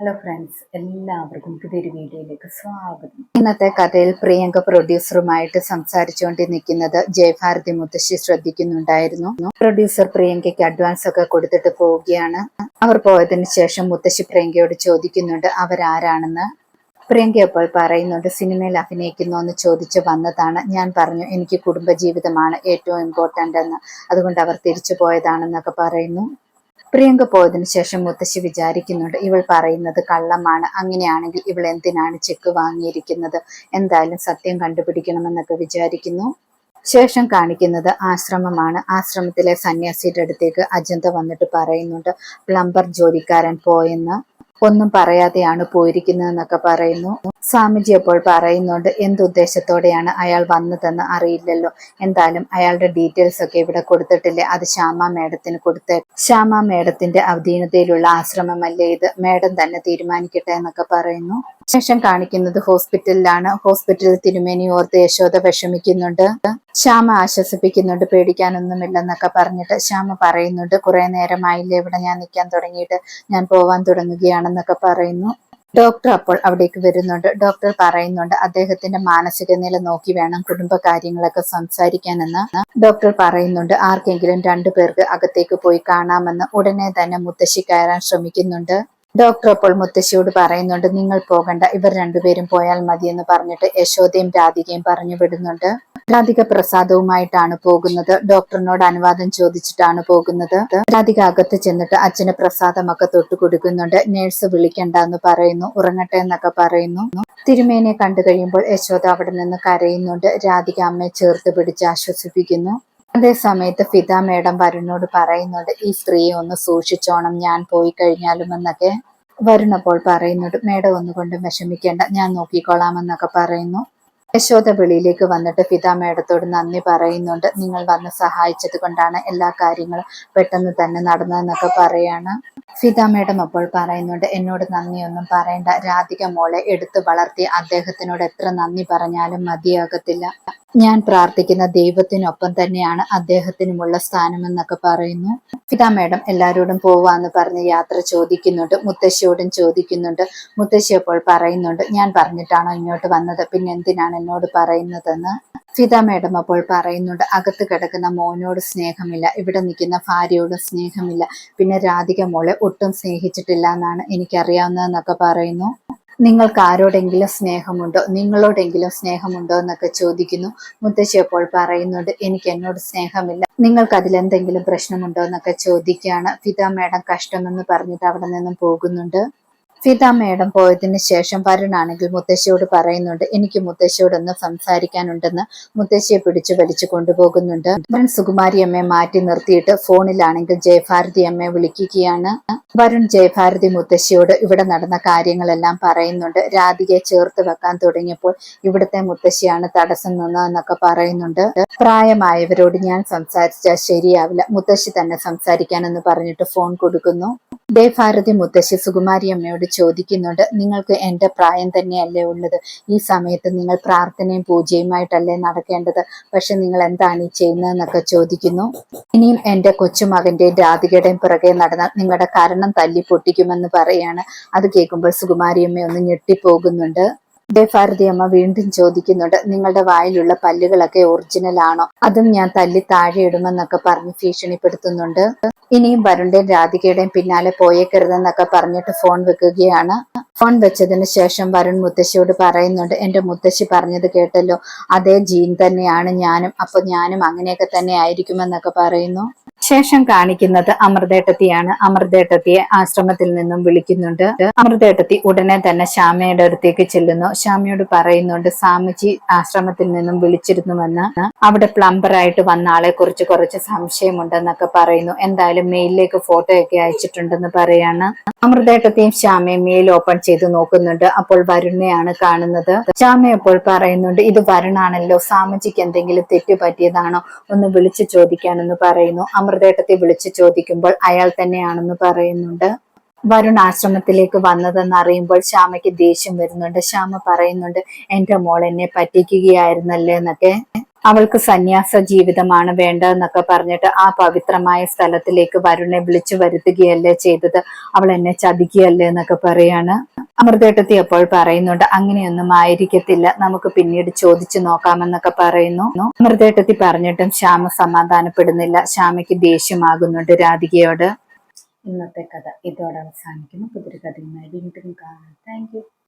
Hello friends എല്ലാവർക്കും പുതിയൊരു വീഡിയോയിലേക്ക് സ്വാഗതം. ഇന്നത്തെ കഥയിൽ പ്രിയങ്ക പ്രൊഡ്യൂസറുമായിട്ട് സംസാരിച്ചുകൊണ്ട് നിൽക്കുന്നത് ജയഭാരതി മുത്തശ്ശി ശ്രദ്ധിക്കുന്നുണ്ടായിരുന്നു. പ്രൊഡ്യൂസർ പ്രിയങ്കയ്ക്ക് അഡ്വാൻസ് ഒക്കെ കൊടുത്തിട്ട് പോവുകയാണ്. അവർ പോയതിന് ശേഷം മുത്തശ്ശി പ്രിയങ്കയോട് ചോദിക്കുന്നുണ്ട് അവരാരാണെന്ന്? പ്രിയങ്ക അപ്പോൾ പറയുന്നുണ്ട് സിനിമയിൽ അഭിനയിക്കുന്നു എന്ന് ചോദിച്ചു വന്നതാണ്. ഞാൻ പറഞ്ഞു എനിക്ക് കുടുംബജീവിതമാണ് ഏറ്റവും ഇമ്പോർട്ടന്റ് എന്ന്. അതുകൊണ്ട് അവർ തിരിച്ചു പോയതാണെന്നൊക്കെ പറയുന്നു. പ്രിയങ്ക പോയതിനു ശേഷം മുത്തശ്ശി വിചാരിക്കുന്നുണ്ട് ഇവൾ പറയുന്നത് കള്ളമാണ്. അങ്ങനെയാണെങ്കിൽ ഇവൾ എന്തിനാണ് ചെക്ക് വാങ്ങിയിരിക്കുന്നത്? എന്തായാലും സത്യം കണ്ടുപിടിക്കണമെന്നൊക്കെ വിചാരിക്കുന്നു. ശേഷം കാണിക്കുന്നത് ആശ്രമമാണ്. ആശ്രമത്തിലെ സന്യാസിയുടെ അടുത്തേക്ക് അജന്ത വന്നിട്ട് പറയുന്നുണ്ട് പ്ലംബർ ജോലിക്കാരൻ പോയെന്ന് ഒന്നും പറയാതെയാണ് പോയിരിക്കുന്നതെന്നൊക്കെ പറയുന്നു. സ്വാമിജി അപ്പോൾ പറയുന്നുണ്ട് എന്തുദ്ദേശത്തോടെയാണ് അയാൾ വന്നതെന്ന് അറിയില്ലല്ലോ. എന്തായാലും അയാളുടെ ഡീറ്റെയിൽസ് ഒക്കെ ഇവിടെ കൊടുത്തിട്ടില്ലേ? അത് ശ്യാമ മേഡത്തിന് കൊടുത്തേ. ശ്യാമ മേഡത്തിന്റെ അധീനതയിലുള്ള ആശ്രമമല്ലേ ഇത്? മേഡം തന്നെ തീരുമാനിക്കട്ടെ എന്നൊക്കെ പറയുന്നു. ശേഷം കാണിക്കുന്നത് ഹോസ്പിറ്റലിലാണ്. ഹോസ്പിറ്റലിൽ തിരുമേനി ഓർത്ത് യശോദ വിഷമിക്കുന്നുണ്ട്. ശ്യാമ ആശ്വസിപ്പിക്കുന്നുണ്ട്. പേടിക്കാനൊന്നുമില്ലെന്നൊക്കെ പറഞ്ഞിട്ട് ശ്യാമ പറയുന്നുണ്ട്. കുറെ നേരമായില്ലേ ഇവിടെ ഞാൻ നിൽക്കാൻ തുടങ്ങിയിട്ട്. ഞാൻ പോവാൻ തുടങ്ങുകയാണെന്നൊക്കെ പറയുന്നു. ഡോക്ടർ അപ്പോൾ അവിടേക്ക് വരുന്നുണ്ട്. ഡോക്ടർ പറയുന്നുണ്ട് അദ്ദേഹത്തിന്റെ മാനസിക നില നോക്കി വേണം കുടുംബകാര്യങ്ങളൊക്കെ സംസാരിക്കാനെന്ന്. ഡോക്ടർ പറയുന്നുണ്ട് ആർക്കെങ്കിലും രണ്ടു പേർക്ക് അകത്തേക്ക് പോയി കാണാമെന്ന്. ഉടനെ തന്നെ മുത്തശ്ശി കയറാൻ ശ്രമിക്കുന്നുണ്ട്. ഡോക്ടർ അപ്പോൾ മുത്തശ്ശിയോട് പറയുന്നുണ്ട് നിങ്ങൾ പോകണ്ട ഇവർ രണ്ടുപേരും പോയാൽ മതി എന്ന് പറഞ്ഞിട്ട് യശോദയും രാധികയും പറഞ്ഞു വിടുന്നുണ്ട്. രാധിക പ്രസാദവുമായിട്ടാണ് പോകുന്നത്. ഡോക്ടറിനോട് അനുവാദം ചോദിച്ചിട്ടാണ് പോകുന്നത്. രാധിക അകത്ത് ചെന്നിട്ട് അച്ഛന് പ്രസാദമൊക്കെ തൊട്ടു കൊടുക്കുന്നുണ്ട്. നേഴ്സ് വിളിക്കണ്ട എന്ന് പറയുന്നു. ഉറങ്ങട്ടെ എന്നൊക്കെ പറയുന്നു. തിരുമേനെ കണ്ടു കഴിയുമ്പോൾ യശോദ അവിടെ നിന്ന് കരയുന്നുണ്ട്. രാധിക അമ്മയെ ചേർത്ത് പിടിച്ച് ആശ്വസിപ്പിക്കുന്നു. അതേ സമയത്ത് ഫിത മേഡം വരുണിനോട് പറയുന്നുണ്ട് ഈ സ്ത്രീയെ ഒന്ന് സൂക്ഷിച്ചോണം ഞാൻ പോയി കഴിഞ്ഞാലും എന്നൊക്കെ വരുണപ്പോൾ പറയുന്നുണ്ട് മേഡം ഒന്നുകൊണ്ടും വിഷമിക്കേണ്ട ഞാൻ നോക്കിക്കോളാമെന്നൊക്കെ പറയുന്നു. യശോദ വെളിയിലേക്ക് വന്നിട്ട് പിതാമേടത്തോട് നന്ദി പറയുന്നുണ്ട്. നിങ്ങൾ വന്ന് സഹായിച്ചത് കൊണ്ടാണ് എല്ലാ കാര്യങ്ങളും പെട്ടെന്ന് തന്നെ നടന്നതെന്നൊക്കെ പറയാണ്. മേഡം അപ്പോൾ പറയുന്നുണ്ട് എന്നോട് നന്ദിയൊന്നും പറയണ്ട. രാധിക മോളെ എടുത്തു വളർത്തി അദ്ദേഹത്തിനോട് എത്ര നന്ദി പറഞ്ഞാലും മതിയാകത്തില്ല. ഞാൻ പ്രാർത്ഥിക്കുന്ന ദൈവത്തിനൊപ്പം തന്നെയാണ് അദ്ദേഹത്തിനുമുള്ള സ്ഥാനമെന്നൊക്കെ പറയുന്നു. ഫിദ മേഡം എല്ലാവരോടും പോവാന്ന് പറഞ്ഞ് യാത്ര ചോദിക്കുന്നുണ്ട് മുത്തശ്ശിയോടും ചോദിക്കുന്നുണ്ട്. മുത്തശ്ശി അപ്പോൾ പറയുന്നുണ്ട് ഞാൻ പറഞ്ഞിട്ടാണോ ഇങ്ങോട്ട് വന്നത്? പിന്നെ എന്തിനാണ് എന്നോട് പറയുന്നതെന്ന് ഫിത മേഡം അപ്പോൾ പറയുന്നുണ്ട്. അകത്ത് കിടക്കുന്ന മോനോട് സ്നേഹമില്ല. ഇവിടെ നിൽക്കുന്ന ഭാര്യയോട് സ്നേഹമില്ല. പിന്നെ രാധിക മോളെ ഒട്ടും സ്നേഹിച്ചിട്ടില്ല എന്നാണ് എനിക്കറിയാവുന്നതെന്നൊക്കെ പറയുന്നു. നിങ്ങൾക്ക് ആരോടെങ്കിലും സ്നേഹമുണ്ടോ? നിങ്ങളോടെങ്കിലും സ്നേഹമുണ്ടോ എന്നൊക്കെ ചോദിക്കുന്നു. മുത്തശ്ശി അപ്പോൾ പറയുന്നുണ്ട് എനിക്ക് എന്നോട് സ്നേഹമില്ല. നിങ്ങൾക്ക് അതിലെന്തെങ്കിലും പ്രശ്നമുണ്ടോ? എന്നൊക്കെ ചോദിക്കുകയാണ്. ഫിത മേഡം കഷ്ടമെന്ന് പറഞ്ഞിട്ട് അവിടെ നിന്നും പോകുന്നുണ്ട്. ഫിദ മേഡം പോയതിന് ശേഷം വരുണാണെങ്കിൽ മുത്തശ്ശിയോട് പറയുന്നുണ്ട് എനിക്ക് മുത്തശ്ശിയോടൊന്ന് സംസാരിക്കാനുണ്ടെന്ന് മുത്തശ്ശിയെ പിടിച്ചു വലിച്ചു കൊണ്ടുപോകുന്നുണ്ട്. വരുൺ സുകുമാരി അമ്മയെ മാറ്റി നിർത്തിയിട്ട് ഫോണിലാണെങ്കിൽ ജയഭാരതി അമ്മയെ വിളിക്കുകയാണ്. വരുൺ ജയഭാരതി മുത്തശ്ശിയോട് ഇവിടെ നടന്ന കാര്യങ്ങളെല്ലാം പറയുന്നുണ്ട്. രാധികയെ ചേർത്ത് വെക്കാൻ തുടങ്ങിയപ്പോൾ ഇവിടുത്തെ മുത്തശ്ശിയാണ് തടസ്സം നിന്നതെന്നൊക്കെ പറയുന്നുണ്ട്. പ്രായമായവരോട് ഞാൻ സംസാരിച്ചാൽ ശരിയാവില്ല. മുത്തശ്ശി തന്നെ സംസാരിക്കാനെന്ന് പറഞ്ഞിട്ട് ഫോൺ കൊടുക്കുന്നു. ദേഭാരതി മുത്തശ്ശി സുകുമാരി അമ്മയോട് ചോദിക്കുന്നുണ്ട് നിങ്ങൾക്ക് എന്റെ പ്രായം തന്നെയല്ലേ ഉള്ളത്? ഈ സമയത്ത് നിങ്ങൾ പ്രാർത്ഥനയും പൂജയുമായിട്ടല്ലേ നടക്കേണ്ടത്? പക്ഷെ നിങ്ങൾ എന്താണ് ഈ ചെയ്യുന്നതെന്നൊക്കെ ചോദിക്കുന്നു. ഇനിയും എന്റെ കൊച്ചുമകന്റെയും രാധികയുടെയും പിറകെ നടന്നാൽ നിങ്ങളുടെ കാരണം തല്ലി പൊട്ടിക്കുമെന്ന് പറയാണ്. അത് കേൾക്കുമ്പോൾ സുകുമാരി അമ്മ ഒന്ന് ഞെട്ടിപ്പോകുന്നുണ്ട്. ദേഭാരതി അമ്മ വീണ്ടും ചോദിക്കുന്നുണ്ട് നിങ്ങളുടെ വായിലുള്ള പല്ലുകളൊക്കെ ഒറിജിനൽ ആണോ? അതും ഞാൻ തല്ലി താഴെ ഇടുമെന്നൊക്കെ പറഞ്ഞ് ഭീഷണിപ്പെടുത്തുന്നുണ്ട്. ഇനിയും വരുണിന്റെയും രാധികയുടെയും പിന്നാലെ പോയേക്കരുതെന്നൊക്കെ പറഞ്ഞിട്ട് ഫോൺ വെക്കുകയാണ്. ഫോൺ വെച്ചതിന് ശേഷം വരുൺ മുത്തശ്ശിയോട് പറയുന്നുണ്ട് എന്റെ മുത്തശ്ശി പറഞ്ഞത് കേട്ടല്ലോ അതേ ജീൻ തന്നെയാണ് ഞാനും അപ്പൊ ഞാനും അങ്ങനെയൊക്കെ തന്നെ ആയിരിക്കുമെന്നൊക്കെ പറയുന്നു. ശേഷം കാണിക്കുന്നത് അമൃതേട്ടത്തിയാണ്. അമൃതേട്ടത്തിയെ ആശ്രമത്തിൽ നിന്നും വിളിക്കുന്നുണ്ട്. അമൃതേട്ടത്തി ഉടനെ തന്നെ ശ്യാമയുടെ അടുത്തേക്ക് ചെല്ലുന്നു. ശ്യാമയോട് പറയുന്നുണ്ട് സ്വാമിജി ആശ്രമത്തിൽ നിന്നും വിളിച്ചിരുന്നുവെന്ന്. അവിടെ പ്ലംബറായിട്ട് വന്ന ആളെ കുറിച്ച് കുറച്ച് സംശയമുണ്ടെന്നൊക്കെ പറയുന്നു. എന്തായാലും മെയിലിലേക്ക് ഫോട്ടോയൊക്കെ അയച്ചിട്ടുണ്ടെന്ന് പറയാണ്. അമൃതേട്ടത്തെയും ശ്യാമയും മേൽ ഓപ്പൺ ചെയ്ത് നോക്കുന്നുണ്ട്. അപ്പോൾ വരുണിനെയാണ് കാണുന്നത്. ശ്യാമ അപ്പോൾ പറയുന്നുണ്ട് ഇത് വരുണാണല്ലോ സാമജിക്ക് എന്തെങ്കിലും തെറ്റ് പറ്റിയതാണോ? ഒന്ന് വിളിച്ചു ചോദിക്കാനെന്ന് പറയുന്നു. അമൃതേട്ടത്തെ വിളിച്ചു ചോദിക്കുമ്പോൾ അയാൾ തന്നെയാണെന്ന് പറയുന്നുണ്ട്. വരുൺ ആശ്രമത്തിലേക്ക് വന്നതെന്ന് അറിയുമ്പോൾ ശ്യാമയ്ക്ക് ദേഷ്യം വരുന്നുണ്ട്. ശ്യാമ പറയുന്നുണ്ട് എന്റെ മോൾ എന്നെ പറ്റിക്കുകയായിരുന്നല്ലേ എന്നൊക്കെ. അവൾക്ക് സന്യാസ ജീവിതമാണ് വേണ്ടതെന്നൊക്കെ പറഞ്ഞിട്ട് ആ പവിത്രമായ സ്ഥലത്തിലേക്ക് വരുണെ വിളിച്ചു വരുത്തുകയല്ലേ ചെയ്തത്. അവൾ എന്നെ ചതിക്കുകയല്ലേ എന്നൊക്കെ പറയാണ്. അമൃതേട്ടത്തി അപ്പോൾ പറയുന്നുണ്ട് അങ്ങനെയൊന്നും ആയിരിക്കത്തില്ല. നമുക്ക് പിന്നീട് ചോദിച്ചു നോക്കാമെന്നൊക്കെ പറയുന്നു. അമൃതേട്ടത്തി പറഞ്ഞിട്ടും ശ്യാമ സമാധാനപ്പെടുന്നില്ല. ശ്യാമയ്ക്ക് ദേഷ്യമാകുന്നുണ്ട് രാധികയോട്. ഇന്നത്തെ കഥ ഇതോടെ അവസാനിക്കുന്നു. പുതിയൊരു കഥയുമായി വീണ്ടും കാണാം. താങ്ക്